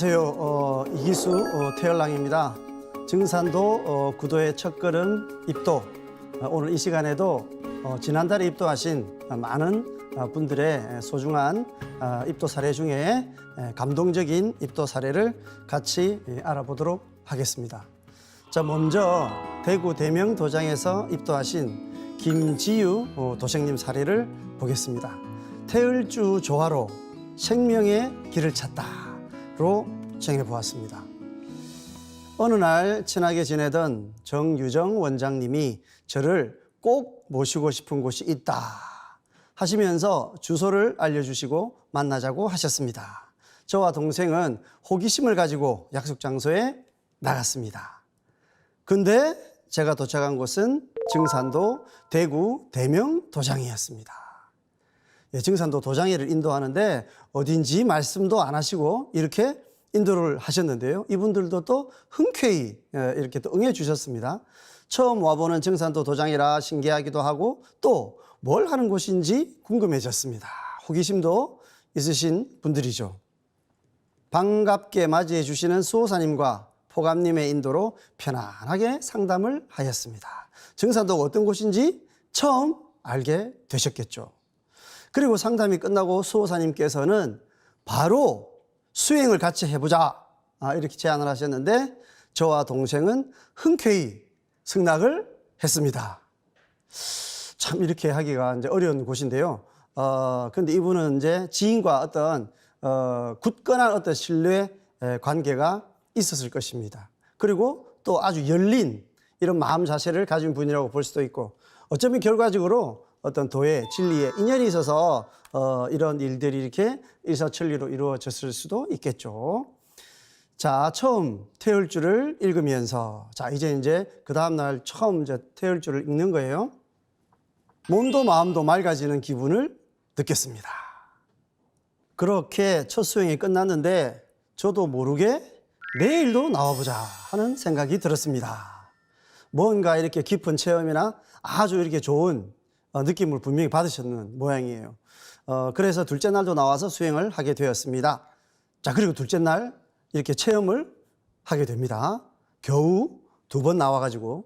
안녕하세요. 어, 이기수 어, 태열랑입니다. 증산도 어, 구도의 첫걸음 입도. 어, 오늘 이 시간에도 어, 지난달에 입도하신 어, 많은 어, 분들의 소중한 어, 입도 사례 중에 에, 감동적인 입도 사례를 같이 예, 알아보도록 하겠습니다. 자, 먼저 대구 대명 도장에서 입도하신 김지유 어, 도생님 사례를 보겠습니다. 태을주 조화로 생명의 길을 찾다 로 정해 보았습니다. 어느 날 친하게 지내던 정유정 원장님이 저를 꼭 모시고 싶은 곳이 있다 하시면서 주소를 알려주시고 만나자고 하셨습니다. 저와 동생은 호기심을 가지고 약속 장소에 나갔습니다. 근데 제가 도착한 곳은 증산도 대구 대명 도장이었습니다. 예, 증산도 도장회를 인도하는데 어딘지 말씀도 안 하시고 이렇게 인도를 하셨는데요. 이분들도 또 흔쾌히 예, 이렇게 또 응해 주셨습니다. 처음 와보는 증산도 도장이라 신기하기도 하고 또 뭘 하는 곳인지 궁금해졌습니다. 호기심도 있으신 분들이죠. 반갑게 맞이해 주시는 수호사님과 포감님의 인도로 편안하게 상담을 하였습니다. 증산도가 어떤 곳인지 처음 알게 되셨겠죠. 그리고 상담이 끝나고 수호사님께서는 바로 수행을 같이 해보자 아, 이렇게 제안을 하셨는데 저와 동생은 흔쾌히 승낙을 했습니다. 참 이렇게 하기가 이제 어려운 곳인데요. 어, 근데 이분은 이제 지인과 어떤 어, 굳건한 어떤 신뢰 에, 관계가 있었을 것입니다. 그리고 또 아주 열린 이런 마음 자세를 가진 분이라고 볼 수도 있고 어쩌면 결과적으로 어떤 도의 진리에 인연이 있어서 어, 이런 일들이 이렇게 일사천리로 이루어졌을 수도 있겠죠. 자, 처음 태울주를 읽으면서 자, 이제 이제 그 다음 날 처음 이제 태울주를 읽는 거예요. 몸도 마음도 맑아지는 기분을 느꼈습니다. 그렇게 첫 수행이 끝났는데 저도 모르게 내일도 나와보자 하는 생각이 들었습니다. 뭔가 이렇게 깊은 체험이나 아주 이렇게 좋은 어, 느낌을 분명히 받으셨는 모양이에요. 어, 그래서 둘째 날도 나와서 수행을 하게 되었습니다. 자, 그리고 둘째 날 이렇게 체험을 하게 됩니다. 겨우 두 번 나와가지고.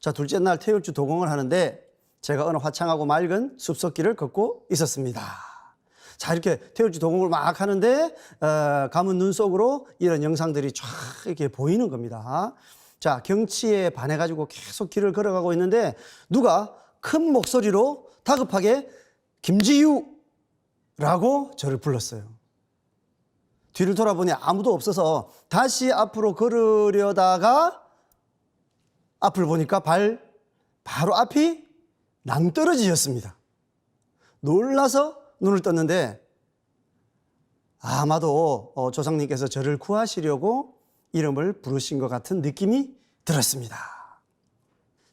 자, 둘째 날 태울주 도공을 하는데 제가 어느 화창하고 맑은 숲속길을 걷고 있었습니다. 자, 이렇게 태울주 도공을 막 하는데, 어, 감은 눈 속으로 이런 영상들이 쫙 이렇게 보이는 겁니다. 자, 경치에 반해가지고 계속 길을 걸어가고 있는데, 누가 큰 목소리로 다급하게 김지유! 라고 저를 불렀어요. 뒤를 돌아보니 아무도 없어서 다시 앞으로 걸으려다가 앞을 보니까 발 바로 앞이 낭떠러지였습니다. 놀라서 눈을 떴는데 아마도 어, 조상님께서 저를 구하시려고 이름을 부르신 것 같은 느낌이 들었습니다.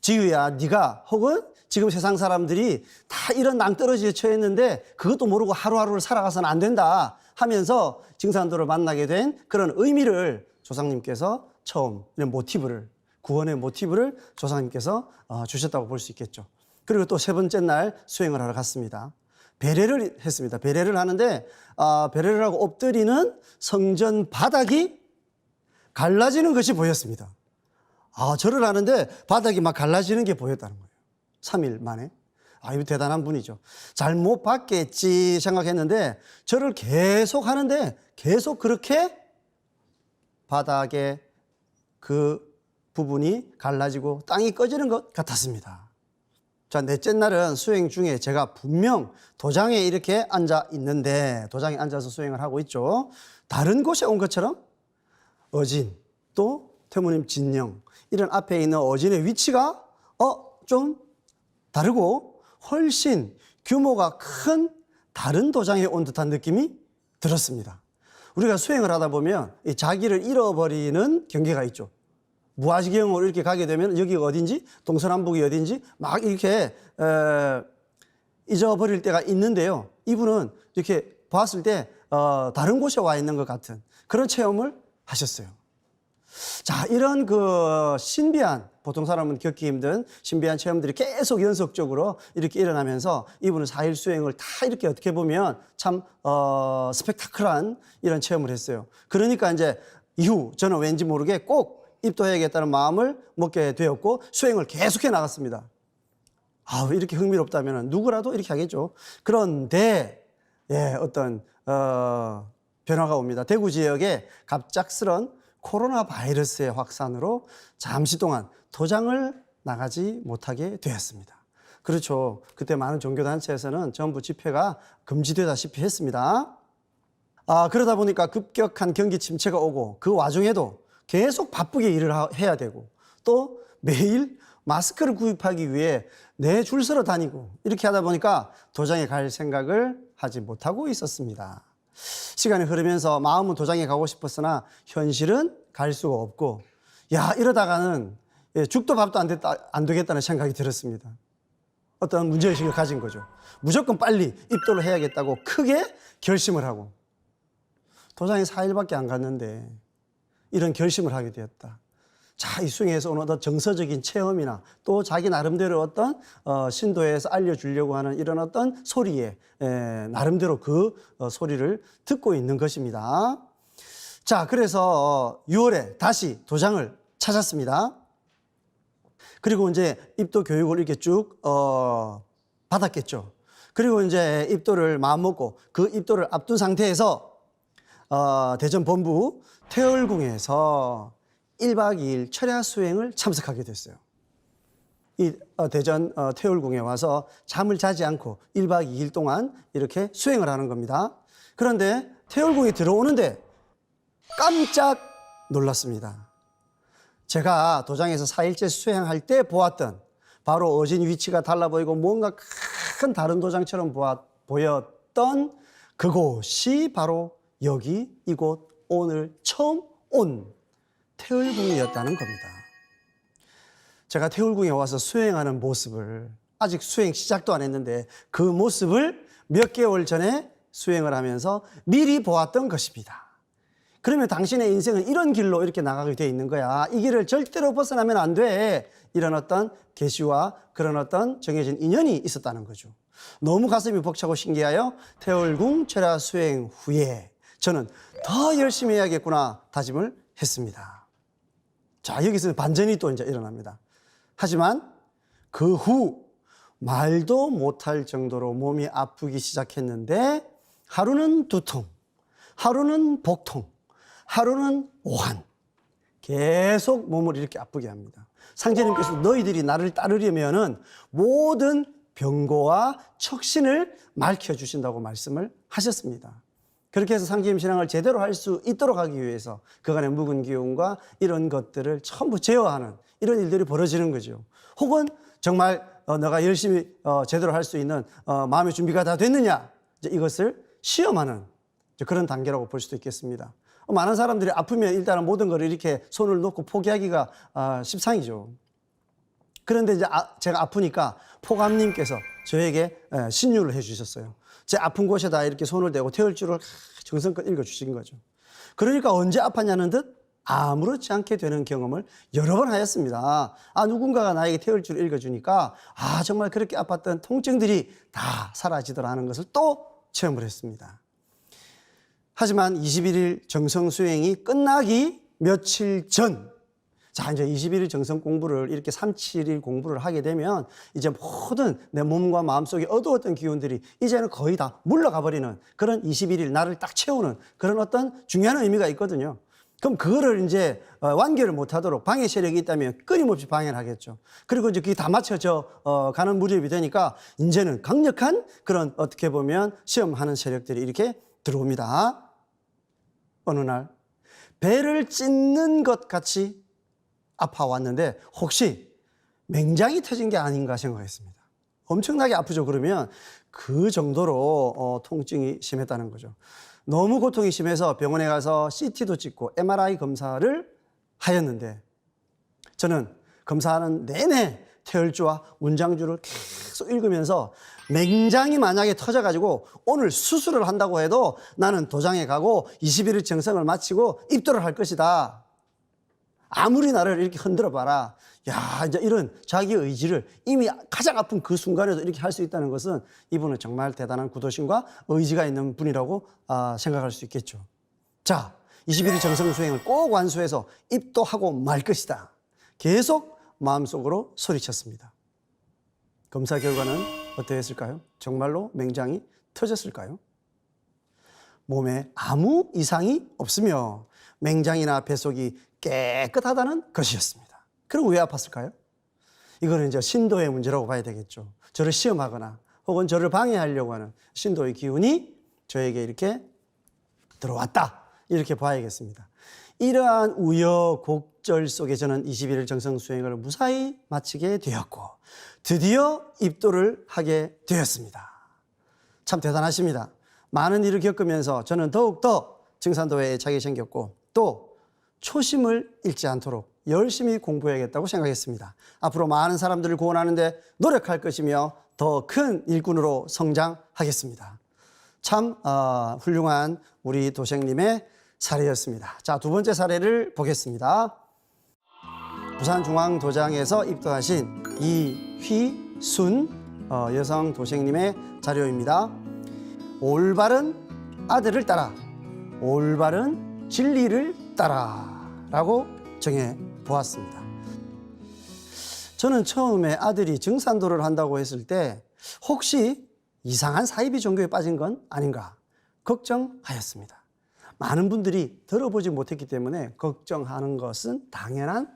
지유야, 네가 혹은 지금 세상 사람들이 다 이런 낭떠러지에 처했는데 그것도 모르고 하루하루를 살아가서는 안 된다 하면서 증산도를 만나게 된 그런 의미를 조상님께서 처음 이런 모티브를 구원의 모티브를 조상님께서 어, 주셨다고 볼 수 있겠죠. 그리고 또 세 번째 날 수행을 하러 갔습니다. 배례를 했습니다. 배례를 하는데 아, 배례를 하고 엎드리는 성전 바닥이 갈라지는 것이 보였습니다. 아, 절을 하는데 바닥이 막 갈라지는 게 보였다는 거예요. 3일 만에. 아, 이거 대단한 분이죠. 잘못 받겠지 생각했는데 절을 계속 하는데 계속 그렇게 바닥에 그 부분이 갈라지고 땅이 꺼지는 것 같았습니다. 자, 넷째 날은 수행 중에 제가 분명 도장에 이렇게 앉아 있는데 도장에 앉아서 수행을 하고 있죠. 다른 곳에 온 것처럼 어진 또 태무님 진영 이런 앞에 있는 어진의 위치가 어 좀 다르고 훨씬 규모가 큰 다른 도장에 온 듯한 느낌이 들었습니다. 우리가 수행을 하다 보면 이 자기를 잃어버리는 경계가 있죠. 무아지경으로 이렇게 가게 되면 여기가 어딘지 동서남북이 어딘지 막 이렇게 에, 잊어버릴 때가 있는데요. 이분은 이렇게 봤을 때 어, 다른 곳에 와 있는 것 같은 그런 체험을 하셨어요. 자, 이런 그 신비한, 보통 사람은 겪기 힘든 신비한 체험들이 계속 연속적으로 이렇게 일어나면서 이분은 4일 수행을 다 이렇게 어떻게 보면 참, 어, 스펙타클한 이런 체험을 했어요. 그러니까 이제 이후 저는 왠지 모르게 꼭 입도해야겠다는 마음을 먹게 되었고 수행을 계속해 나갔습니다. 아, 이렇게 흥미롭다면 누구라도 이렇게 하겠죠. 그런데, 예, 어떤, 어, 변화가 옵니다. 대구 지역에 갑작스런 코로나 바이러스의 확산으로 잠시 동안 도장을 나가지 못하게 되었습니다. 그렇죠. 그때 많은 종교단체에서는 전부 집회가 금지되다시피 했습니다. 아, 그러다 보니까 급격한 경기 침체가 오고 그 와중에도 계속 바쁘게 일을 하- 해야 되고 또 매일 마스크를 구입하기 위해 내 줄 서러 다니고 이렇게 하다 보니까 도장에 갈 생각을 하지 못하고 있었습니다. 시간이 흐르면서 마음은 도장에 가고 싶었으나 현실은 갈 수가 없고 야 이러다가는 예, 죽도 밥도 안, 됐다, 안 되겠다는 생각이 들었습니다. 어떤 문제의식을 가진 거죠. 무조건 빨리 입도를 해야겠다고 크게 결심을 하고 도장이 4일밖에 안 갔는데 이런 결심을 하게 되었다. 자, 이 수행에서 오는 어떤 정서적인 체험이나 또 자기 나름대로 어떤 어, 신도에서 알려주려고 하는 이런 어떤 소리에 에, 나름대로 그 어, 소리를 듣고 있는 것입니다. 자, 그래서 어, 6월에 다시 도장을 찾았습니다. 그리고 이제 입도 교육을 이렇게 쭉, 어, 받았겠죠. 그리고 이제 입도를 마음먹고 그 입도를 앞둔 상태에서 어, 대전 본부 태월궁에서 1박 2일 철야 수행을 참석하게 됐어요. 이 어, 대전 어, 태월궁에 와서 잠을 자지 않고 1박 2일 동안 이렇게 수행을 하는 겁니다. 그런데 태월궁에 들어오는데 깜짝 놀랐습니다. 제가 도장에서 4일째 수행할 때 보았던 바로 어진 위치가 달라 보이고 뭔가 큰 다른 도장처럼 보였던 그곳이 바로 여기 이곳 오늘 처음 온 태울궁이었다는 겁니다. 제가 태울궁에 와서 수행하는 모습을 아직 수행 시작도 안 했는데 그 모습을 몇 개월 전에 수행을 하면서 미리 보았던 것입니다. 그러면 당신의 인생은 이런 길로 이렇게 나가게 돼 있는 거야. 이 길을 절대로 벗어나면 안 돼. 이런 어떤 계시와 그런 어떤 정해진 인연이 있었다는 거죠. 너무 가슴이 벅차고 신기하여 태월궁 철야 수행 후에 저는 더 열심히 해야겠구나 다짐을 했습니다. 자, 여기서 반전이 또 이제 일어납니다. 하지만 그 후 말도 못할 정도로 몸이 아프기 시작했는데 하루는 두통, 하루는 복통, 하루는 오한. 계속 몸을 이렇게 아프게 합니다. 상제님께서 너희들이 나를 따르려면은 모든 병고와 척신을 말켜 주신다고 말씀을 하셨습니다. 그렇게 해서 상제님 신앙을 제대로 할 수 있도록 하기 위해서 그간의 묵은 기운과 이런 것들을 전부 제어하는 이런 일들이 벌어지는 거죠. 혹은 정말 어, 너가 열심히 어, 제대로 할 수 있는 어, 마음의 준비가 다 됐느냐 이제 이것을 시험하는 이제 그런 단계라고 볼 수도 있겠습니다. 어, 많은 사람들이 아프면 일단은 모든 걸 이렇게 손을 놓고 포기하기가 아, 십상이죠. 그런데 이제 아- 제가 아프니까 포감님께서 저에게 에, 신유를 해주셨어요. 제 아픈 곳에다 이렇게 손을 대고 태울줄을 정성껏 읽어주신 거죠. 그러니까 언제 아팠냐는 듯 아무렇지 않게 되는 경험을 여러 번 하였습니다. 아, 누군가가 나에게 태울줄을 읽어주니까 아, 정말 그렇게 아팠던 통증들이 다 사라지더라는 것을 또 체험을 했습니다. 하지만 21일 정성 수행이 끝나기 며칠 전, 자, 이제 21일 정성 공부를 이렇게 3, 7일 공부를 하게 되면 이제 모든 내 몸과 마음 속에 어두웠던 기운들이 이제는 거의 다 물러가 버리는 그런 21일 나를 딱 채우는 그런 어떤 중요한 의미가 있거든요. 그럼 그거를 이제 어, 완결을 못하도록 방해 세력이 있다면 끊임없이 방해를 하겠죠. 그리고 이제 그게 다 맞춰져 어, 가는 무렵이 되니까 이제는 강력한 그런 어떻게 보면 시험하는 세력들이 이렇게 들어옵니다. 어느 날 배를 찢는 것 같이 아파왔는데 혹시 맹장이 터진 게 아닌가 생각했습니다. 엄청나게 아프죠. 그러면 그 정도로 어, 통증이 심했다는 거죠. 너무 고통이 심해서 병원에 가서 CT도 찍고 MRI 검사를 하였는데 저는 검사하는 내내 태열주와 운장주를 계속 읽으면서 맹장이 만약에 터져가지고 오늘 수술을 한다고 해도 나는 도장에 가고 21일 정성을 마치고 입도를 할 것이다. 아무리 나를 이렇게 흔들어 봐라. 야, 이제 이런 자기 의지를 이미 가장 아픈 그 순간에도 이렇게 할 수 있다는 것은 이분은 정말 대단한 구도심과 의지가 있는 분이라고 아, 생각할 수 있겠죠. 자, 21일 정성 수행을 꼭 완수해서 입도하고 말 것이다. 계속 마음속으로 소리쳤습니다. 검사 결과는 어떠했을까요? 정말로 맹장이 터졌을까요? 몸에 아무 이상이 없으며 맹장이나 뱃속이 깨끗하다는 것이었습니다. 그럼 왜 아팠을까요? 이거는 이제 신도의 문제라고 봐야 되겠죠. 저를 시험하거나 혹은 저를 방해하려고 하는 신도의 기운이 저에게 이렇게 들어왔다. 이렇게 봐야겠습니다. 이러한 우여곡절 속에 저는 21일 정성 수행을 무사히 마치게 되었고 드디어 입도를 하게 되었습니다. 참 대단하십니다. 많은 일을 겪으면서 저는 더욱더 증산도에 애착이 생겼고 또 초심을 잃지 않도록 열심히 공부해야겠다고 생각했습니다. 앞으로 많은 사람들을 구원하는데 노력할 것이며 더 큰 일꾼으로 성장하겠습니다. 참 어, 훌륭한 우리 도생님의 사례였습니다. 자, 두 번째 사례를 보겠습니다. 부산중앙도장에서 입도하신 이휘순 어, 여성 도생님의 자료입니다. 올바른 아들을 따라 올바른 진리를 따라라고 정해 보았습니다. 저는 처음에 아들이 증산도를 한다고 했을 때 혹시 이상한 사이비 종교에 빠진 건 아닌가 걱정하였습니다. 많은 분들이 들어보지 못했기 때문에 걱정하는 것은 당연한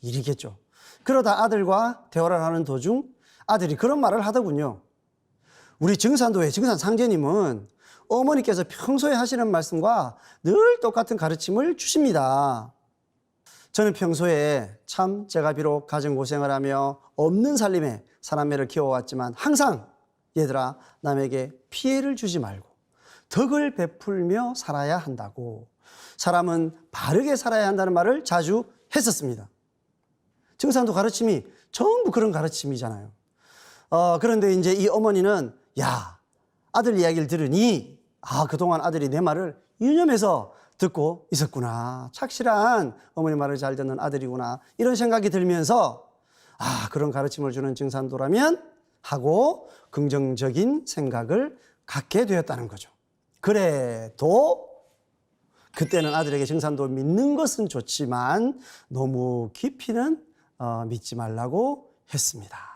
일이겠죠. 그러다 아들과 대화를 하는 도중 아들이 그런 말을 하더군요. 우리 증산도의 증산 상제님은 어머니께서 평소에 하시는 말씀과 늘 똑같은 가르침을 주십니다. 저는 평소에 참 제가 비록 가정 고생을 하며 없는 살림에 사남매를 키워왔지만 항상 얘들아 남에게 피해를 주지 말고 덕을 베풀며 살아야 한다고 사람은 바르게 살아야 한다는 말을 자주 했었습니다. 증산도 가르침이 전부 그런 가르침이잖아요. 어, 그런데 이제 이 어머니는 야 아들 이야기를 들으니 아 그동안 아들이 내 말을 유념해서 듣고 있었구나 착실한 어머니 말을 잘 듣는 아들이구나 이런 생각이 들면서 아 그런 가르침을 주는 증산도라면 하고 긍정적인 생각을 갖게 되었다는 거죠. 그래도 그때는 아들에게 증산도 믿는 것은 좋지만 너무 깊이는 어, 믿지 말라고 했습니다.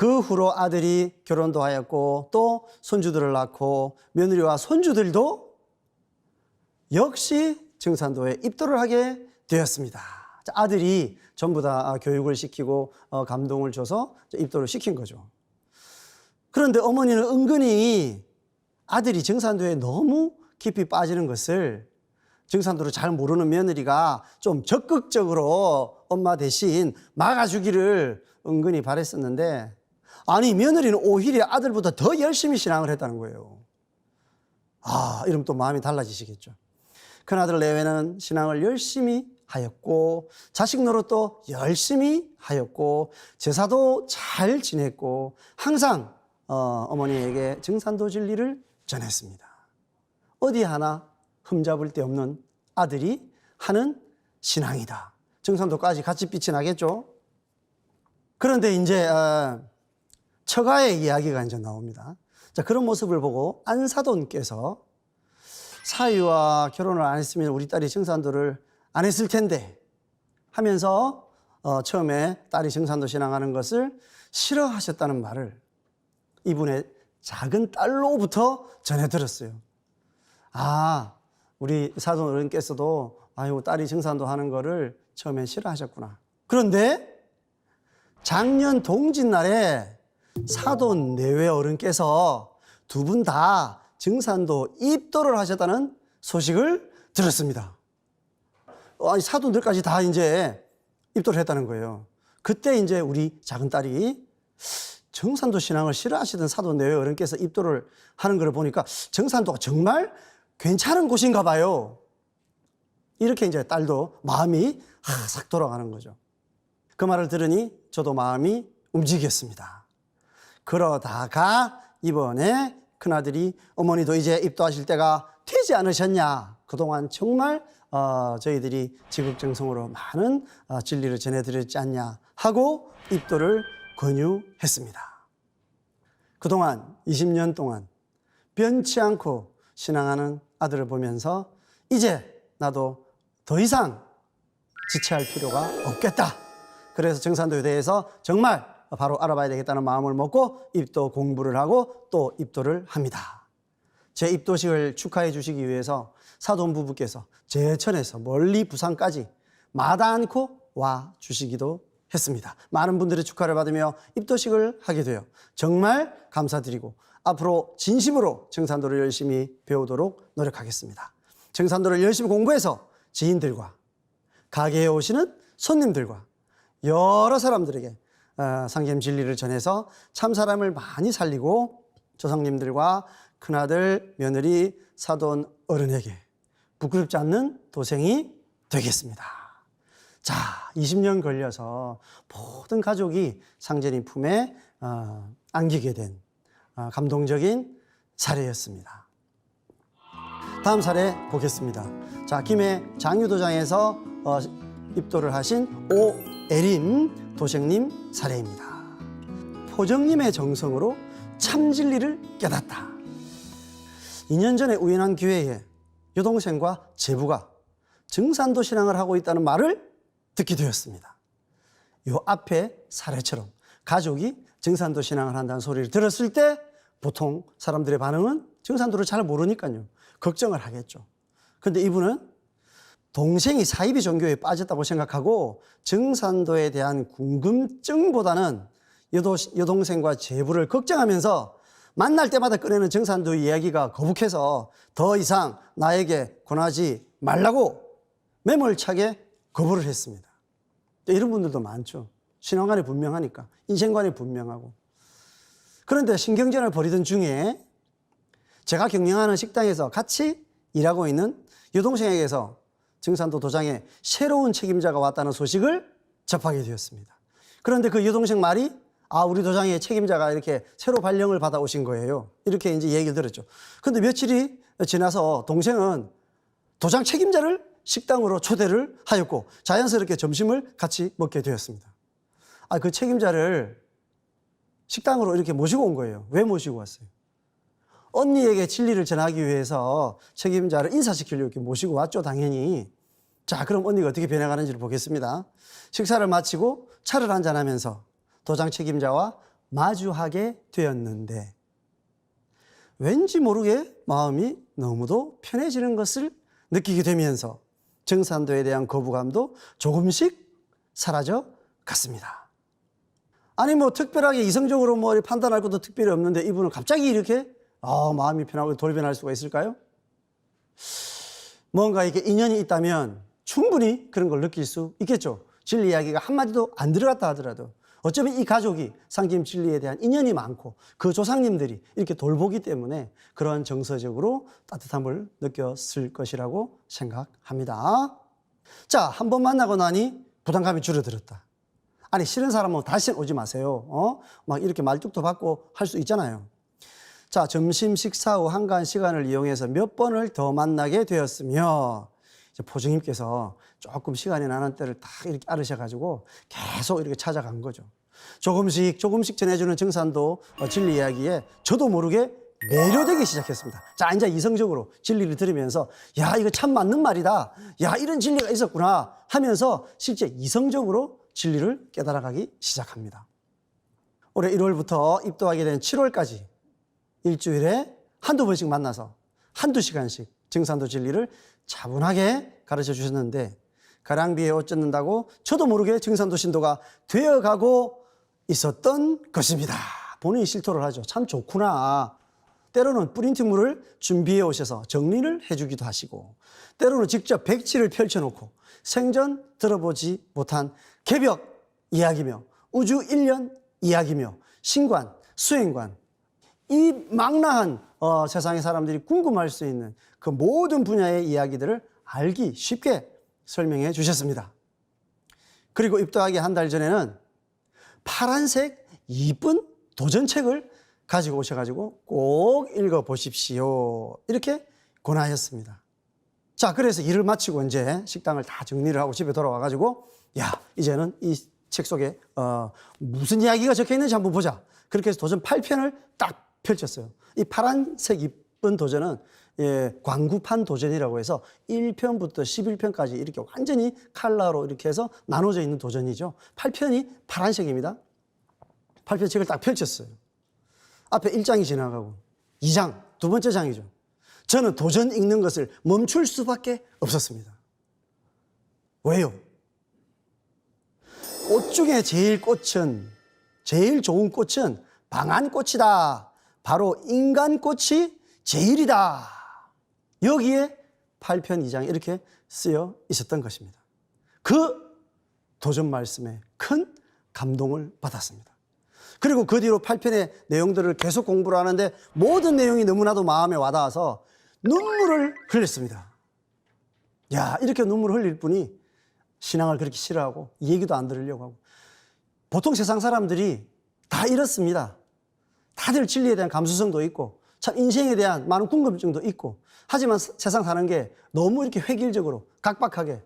그 후로 아들이 결혼도 하였고 또 손주들을 낳고 며느리와 손주들도 역시 증산도에 입도를 하게 되었습니다. 자, 아들이 전부 다 교육을 시키고 어, 감동을 줘서 입도를 시킨 거죠. 그런데 어머니는 은근히 아들이 증산도에 너무 깊이 빠지는 것을 증산도를 잘 모르는 며느리가 좀 적극적으로 엄마 대신 막아주기를 은근히 바랬었는데 아니 며느리는 오히려 아들보다 더 열심히 신앙을 했다는 거예요. 아, 이러면 또 마음이 달라지시겠죠. 큰아들 내외는 신앙을 열심히 하였고 자식 노릇도 열심히 하였고 제사도 잘 지냈고 항상 어, 어머니에게 증산도 진리를 전했습니다. 어디 하나 흠잡을 데 없는 아들이 하는 신앙이다. 증산도까지 같이 빛이 나겠죠. 그런데 이제 어, 처가의 이야기가 이제 나옵니다. 자 그런 모습을 보고 안사돈께서 사위와 결혼을 안 했으면 우리 딸이 증산도를 안 했을 텐데 하면서 어, 처음에 딸이 증산도 신앙하는 것을 싫어하셨다는 말을 이분의 작은 딸로부터 전해 들었어요. 아, 우리 사돈 어른께서도 아유 딸이 증산도 하는 거를 처음엔 싫어하셨구나. 그런데 작년 동짓날에 사돈 내외 어른께서 두 분 다 증산도 입도를 하셨다는 소식을 들었습니다. 아니 사돈들까지 다 이제 입도를 했다는 거예요. 그때 이제 우리 작은 딸이 정산도 신앙을 싫어하시던 사돈 내외 어른께서 입도를 하는 것을 보니까 정산도가 정말 괜찮은 곳인가 봐요. 이렇게 이제 딸도 마음이 싹 돌아가는 거죠. 그 말을 들으니 저도 마음이 움직였습니다. 그러다가 이번에 큰아들이 어머니도 이제 입도하실 때가 되지 않으셨냐. 그동안 정말 어, 저희들이 지극정성으로 많은 어, 진리를 전해드렸지 않냐 하고 입도를 권유했습니다. 그동안 20년 동안 변치 않고 신앙하는 아들을 보면서 이제 나도 더 이상 지체할 필요가 없겠다. 그래서 정산도에 대해서 정말 바로 알아봐야 되겠다는 마음을 먹고 입도 공부를 하고 또 입도를 합니다. 제 입도식을 축하해 주시기 위해서 사돈 부부께서 제천에서 멀리 부산까지 마다 않고 와 주시기도 했습니다. 많은 분들의 축하를 받으며 입도식을 하게 되어 정말 감사드리고 앞으로 진심으로 정산도를 열심히 배우도록 노력하겠습니다. 정산도를 열심히 공부해서 지인들과 가게에 오시는 손님들과 여러 사람들에게 어, 상점 진리를 전해서 참 사람을 많이 살리고 조상님들과 큰아들, 며느리, 사돈, 어른에게 부끄럽지 않는 도생이 되겠습니다. 자, 20년 걸려서 모든 가족이 상제님 품에 어, 안기게 된 어, 감동적인 사례였습니다. 다음 사례 보겠습니다. 자, 김해 장유도장에서 어, 입도를 하신 오 에린 도생님 사례입니다. 포정님의 정성으로 참 진리를 깨닫다. 2년 전에 우연한 기회에 여동생과 제부가 증산도 신앙을 하고 있다는 말을 듣게 되었습니다. 요 앞에 사례처럼 가족이 증산도 신앙을 한다는 소리를 들었을 때 보통 사람들의 반응은 증산도를 잘 모르니까요. 걱정을 하겠죠. 근데 이분은 동생이 사이비 종교에 빠졌다고 생각하고 증산도에 대한 궁금증보다는 여도, 여동생과 제부를 걱정하면서 만날 때마다 꺼내는 증산도 이야기가 거북해서 더 이상 나에게 권하지 말라고 매몰차게 거부를 했습니다. 이런 분들도 많죠. 신앙관이 분명하니까. 인생관이 분명하고. 그런데 신경전을 벌이던 중에 제가 경영하는 식당에서 같이 일하고 있는 여동생에게서 증산도 도장에 새로운 책임자가 왔다는 소식을 접하게 되었습니다. 그런데 그 여동생 말이 아, 우리 도장에 책임자가 이렇게 새로 발령을 받아 오신 거예요. 이렇게 이제 얘기를 들었죠. 근데 며칠이 지나서 동생은 도장 책임자를 식당으로 초대를 하였고 자연스럽게 점심을 같이 먹게 되었습니다. 아, 그 책임자를 식당으로 이렇게 모시고 온 거예요. 왜 모시고 왔어요? 언니에게 진리를 전하기 위해서 책임자를 인사시키려고 이렇게 모시고 왔죠, 당연히. 자, 그럼 언니가 어떻게 변해가는지를 보겠습니다. 식사를 마치고 차를 한잔하면서 도장 책임자와 마주하게 되었는데 왠지 모르게 마음이 너무도 편해지는 것을 느끼게 되면서 정산도에 대한 거부감도 조금씩 사라져 갔습니다. 아니 뭐 특별하게 이성적으로 뭐 판단할 것도 특별히 없는데 이분은 갑자기 이렇게 아, 마음이 편하고 돌변할 수가 있을까요? 뭔가 이렇게 인연이 있다면 충분히 그런 걸 느낄 수 있겠죠. 진리 이야기가 한마디도 안 들어갔다 하더라도 어쩌면 이 가족이 상김 진리에 대한 인연이 많고 그 조상님들이 이렇게 돌보기 때문에 그런 정서적으로 따뜻함을 느꼈을 것이라고 생각합니다. 자, 한 번 만나고 나니 부담감이 줄어들었다. 아니, 싫은 사람은 다시 오지 마세요. 어? 막 이렇게 말뚝도 받고 할 수 있잖아요. 자, 점심 식사 후 한간 시간을 이용해서 몇 번을 더 만나게 되었으며, 이제 포정님께서 조금 시간이 나는 때를 딱 이렇게 알으셔가지고 계속 이렇게 찾아간 거죠. 조금씩 조금씩 전해주는 정산도 어, 진리 이야기에 저도 모르게 매료되기 시작했습니다. 자, 이제 이성적으로 진리를 들으면서, 야, 이거 참 맞는 말이다. 야, 이런 진리가 있었구나 하면서 실제 이성적으로 진리를 깨달아가기 시작합니다. 올해 1월부터 입도하게 된 7월까지 일주일에 한두 번씩 만나서 한두 시간씩 증산도 진리를 차분하게 가르쳐 주셨는데 가량비에 옷 젖는다고 저도 모르게 증산도 신도가 되어가고 있었던 것입니다. 본인이 실토를 하죠. 참 좋구나. 때로는 프린트물을 준비해 오셔서 정리를 해주기도 하시고 때로는 직접 백지를 펼쳐놓고 생전 들어보지 못한 개벽 이야기며 우주 일년 이야기며 신관, 수행관 이 망라한 어, 세상의 사람들이 궁금할 수 있는 그 모든 분야의 이야기들을 알기 쉽게 설명해 주셨습니다. 그리고 입도하기 한 달 전에는 파란색 이쁜 도전책을 가지고 오셔가지고 꼭 읽어 보십시오. 이렇게 권하였습니다. 자, 그래서 일을 마치고 이제 식당을 다 정리를 하고 집에 돌아와가지고, 야, 이제는 이 책 속에, 어, 무슨 이야기가 적혀 있는지 한번 보자. 그렇게 해서 도전 8편을 딱 펼쳤어요. 이 파란색 이쁜 도전은, 예, 광구판 도전이라고 해서 1편부터 11편까지 이렇게 완전히 칼라로 이렇게 해서 나눠져 있는 도전이죠. 8편이 파란색입니다. 8편 책을 딱 펼쳤어요. 앞에 1장이 지나가고 2장, 두 번째 장이죠. 저는 도전 읽는 것을 멈출 수밖에 없었습니다. 왜요? 꽃 중에 제일 꽃은, 제일 좋은 꽃은 방안꽃이다. 바로 인간꽃이 제일이다. 여기에 8편 2장 이렇게 쓰여 있었던 것입니다. 그 도전 말씀에 큰 감동을 받았습니다. 그리고 그 뒤로 8편의 내용들을 계속 공부를 하는데 모든 내용이 너무나도 마음에 와닿아서 눈물을 흘렸습니다. 야, 이렇게 눈물 흘릴 분이 신앙을 그렇게 싫어하고 얘기도 안 들으려고 하고 보통 세상 사람들이 다 이렇습니다. 다들 진리에 대한 감수성도 있고 참 인생에 대한 많은 궁금증도 있고 하지만 세- 세상 사는 게 너무 이렇게 획일적으로 각박하게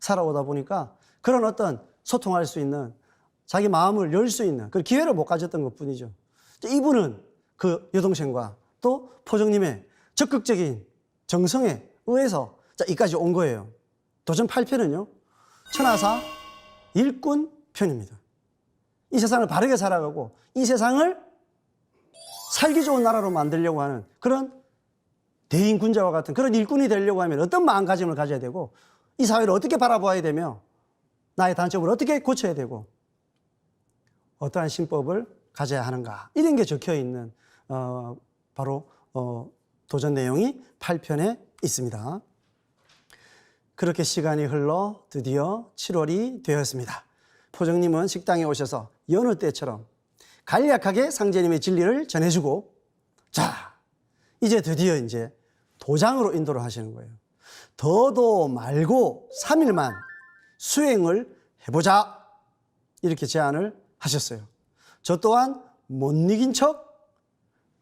살아오다 보니까 그런 어떤 소통할 수 있는 자기 마음을 열 수 있는 그 기회를 못 가졌던 것 뿐이죠. 이분은 그 여동생과 또 포정님의 적극적인 정성에 의해서 자, 이까지 온 거예요. 도전 8편은요, 천하사 일꾼 편입니다. 이 세상을 바르게 살아가고 이 세상을 살기 좋은 나라로 만들려고 하는 그런 대인 군자와 같은 그런 일꾼이 되려고 하면 어떤 마음가짐을 가져야 되고 이 사회를 어떻게 바라보아야 되며 나의 단점을 어떻게 고쳐야 되고 어떠한 신법을 가져야 하는가 이런 게 적혀 있는 어, 바로 어, 도전 내용이 8편에 있습니다. 그렇게 시간이 흘러 드디어 7월이 되었습니다. 포정님은 식당에 오셔서 여느 때처럼 간략하게 상제님의 진리를 전해주고 자 이제 드디어 이제 도장으로 인도를 하시는 거예요. 더도 말고 3일만 수행을 해보자 이렇게 제안을 하셨어요. 저 또한 못 이긴 척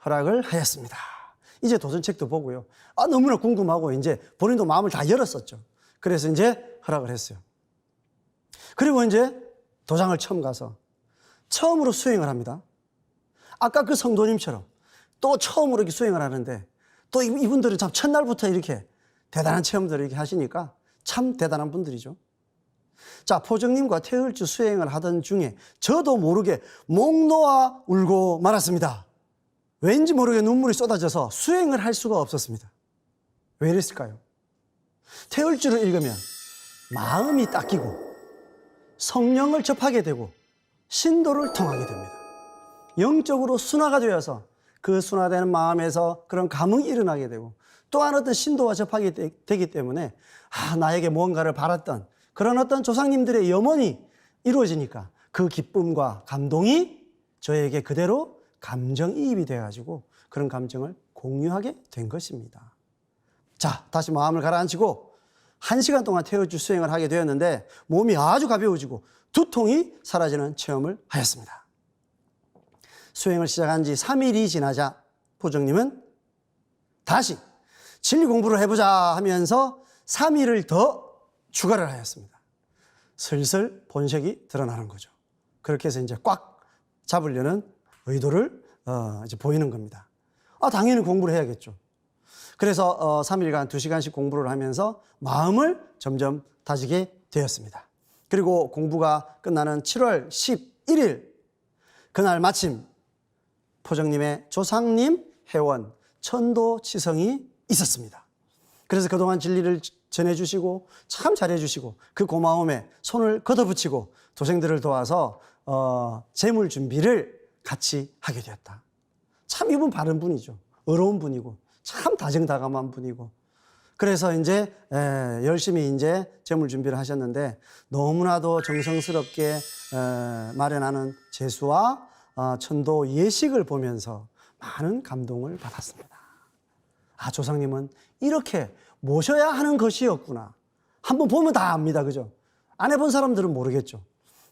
허락을 하였습니다. 이제 도전책도 보고요. 아, 너무나 궁금하고 이제 본인도 마음을 다 열었었죠. 그래서 이제 허락을 했어요. 그리고 이제 도장을 처음 가서 처음으로 수행을 합니다. 아까 그 성도님처럼 또 처음으로 이렇게 수행을 하는데 또 이- 이분들은 참 첫날부터 이렇게 대단한 체험들을 이렇게 하시니까 참 대단한 분들이죠. 자, 포정님과 태을주 수행을 하던 중에 저도 모르게 목 놓아 울고 말았습니다. 왠지 모르게 눈물이 쏟아져서 수행을 할 수가 없었습니다. 왜 이랬을까요? 태을주를 읽으면 마음이 닦이고 성령을 접하게 되고 신도를 통하게 됩니다. 영적으로 순화가 되어서 그 순화되는 마음에서 그런 감흥이 일어나게 되고 또한 어떤 신도와 접하게 되, 되기 때문에 아, 나에게 무언가를 바랐던 그런 어떤 조상님들의 염원이 이루어지니까 그 기쁨과 감동이 저에게 그대로 감정이입이 돼가지고 그런 감정을 공유하게 된 것입니다. 자, 다시 마음을 가라앉히고 한 시간 동안 태워주 수행을 하게 되었는데 몸이 아주 가벼워지고 두통이 사라지는 체험을 하였습니다. 수행을 시작한 지 3일이 지나자 포정님은 다시 진리 공부를 해보자 하면서 3일을 더 추가를 하였습니다. 슬슬 본색이 드러나는 거죠. 그렇게 해서 이제 꽉 잡으려는 의도를 어, 이제 보이는 겁니다. 아, 당연히 공부를 해야겠죠. 그래서 어, 3일간 2시간씩 공부를 하면서 마음을 점점 다지게 되었습니다. 그리고 공부가 끝나는 7월 11일 그날 마침 포정님의 조상님 회원 천도 치성이 있었습니다. 그래서 그동안 진리를 전해주시고 참 잘해주시고 그 고마움에 손을 걷어붙이고 도생들을 도와서 어, 재물 준비를 같이 하게 되었다. 참 이분 바른 분이죠. 어려운 분이고 참 다정다감한 분이고 그래서 이제 에, 열심히 이제 재물 준비를 하셨는데 너무나도 정성스럽게 에, 마련하는 재수와 어, 천도 예식을 보면서 많은 감동을 받았습니다. 아, 조상님은 이렇게 모셔야 하는 것이었구나. 한번 보면 다 압니다. 그죠? 안 해본 사람들은 모르겠죠.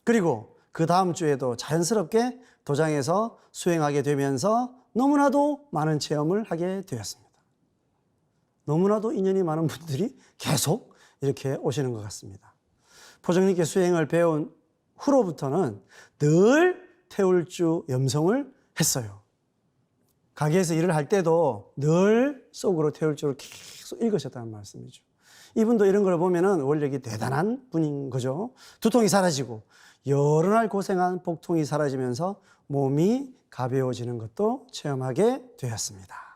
그리고 그 다음 주에도 자연스럽게 도장에서 수행하게 되면서 너무나도 많은 체험을 하게 되었습니다. 너무나도 인연이 많은 분들이 계속 이렇게 오시는 것 같습니다. 포정님께 수행을 배운 후로부터는 늘 태울주 염성을 했어요. 가게에서 일을 할 때도 늘 속으로 태울주를 계속 읽으셨다는 말씀이죠. 이분도 이런 걸 보면은 원력이 대단한 분인 거죠. 두통이 사라지고 여러 날 고생한 복통이 사라지면서 몸이 가벼워지는 것도 체험하게 되었습니다.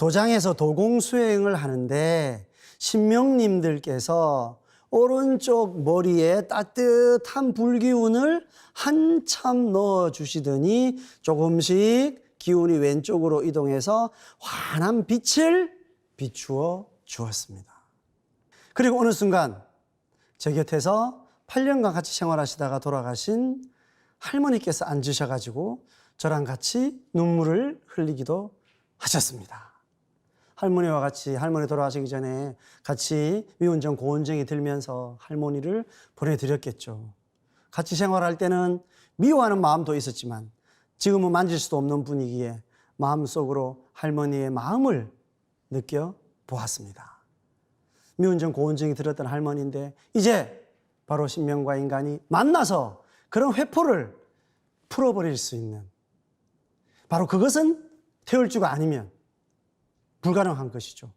도장에서 도공 수행을 하는데 신명님들께서 오른쪽 머리에 따뜻한 불기운을 한참 넣어 주시더니 조금씩 기운이 왼쪽으로 이동해서 환한 빛을 비추어 주었습니다. 그리고 어느 순간 제 곁에서 8년간 같이 생활하시다가 돌아가신 할머니께서 앉으셔가지고 저랑 같이 눈물을 흘리기도 하셨습니다. 할머니와 같이 할머니 돌아가시기 전에 같이 미운정 고운정이 들면서 할머니를 보내드렸겠죠. 같이 생활할 때는 미워하는 마음도 있었지만 지금은 만질 수도 없는 분위기에 마음속으로 할머니의 마음을 느껴 보았습니다. 미운정 고운정이 들었던 할머니인데 이제 바로 신명과 인간이 만나서 그런 회포를 풀어버릴 수 있는 바로 그것은 태울주가 아니면 불가능한 것이죠.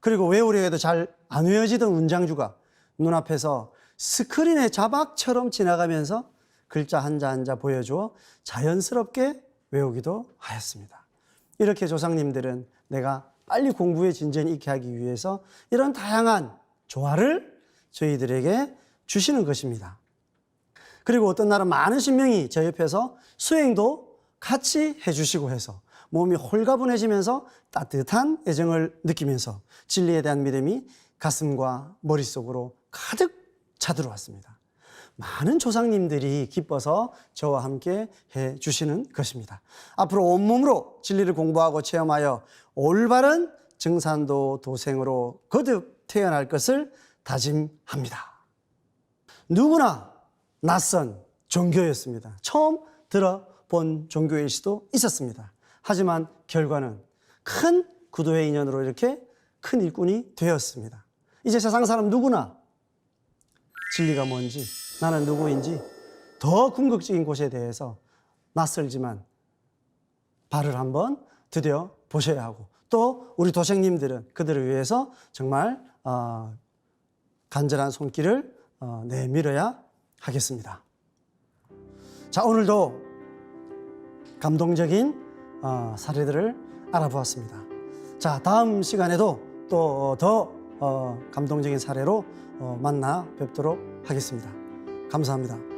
그리고 외우려 해도 잘 안 외워지던 운장주가 눈앞에서 스크린의 자박처럼 지나가면서 글자 한자 한자 보여주어 자연스럽게 외우기도 하였습니다. 이렇게 조상님들은 내가 빨리 공부에 진전이 있게 하기 위해서 이런 다양한 조화를 저희들에게 주시는 것입니다. 그리고 어떤 날은 많은 신명이 제 옆에서 수행도 같이 해주시고 해서 몸이 홀가분해지면서 따뜻한 애정을 느끼면서 진리에 대한 믿음이 가슴과 머릿속으로 가득 차들어왔습니다. 많은 조상님들이 기뻐서 저와 함께 해 주시는 것입니다. 앞으로 온몸으로 진리를 공부하고 체험하여 올바른 증산도 도생으로 거듭 태어날 것을 다짐합니다. 누구나 낯선 종교였습니다. 처음 들어본 종교일 수도 있었습니다. 하지만 결과는 큰 구도의 인연으로 이렇게 큰 일꾼이 되었습니다. 이제 세상 사람 누구나 진리가 뭔지, 나는 누구인지 더 궁극적인 곳에 대해서 낯설지만 발을 한번 들여 보셔야 하고 또 우리 도생님들은 그들을 위해서 정말 어, 간절한 손길을 어, 내밀어야 하겠습니다. 자 오늘도 감동적인 어, 사례들을 알아보았습니다. 자 다음 시간에도 또더 어, 감동적인 사례로 어, 만나 뵙도록 하겠습니다. 감사합니다.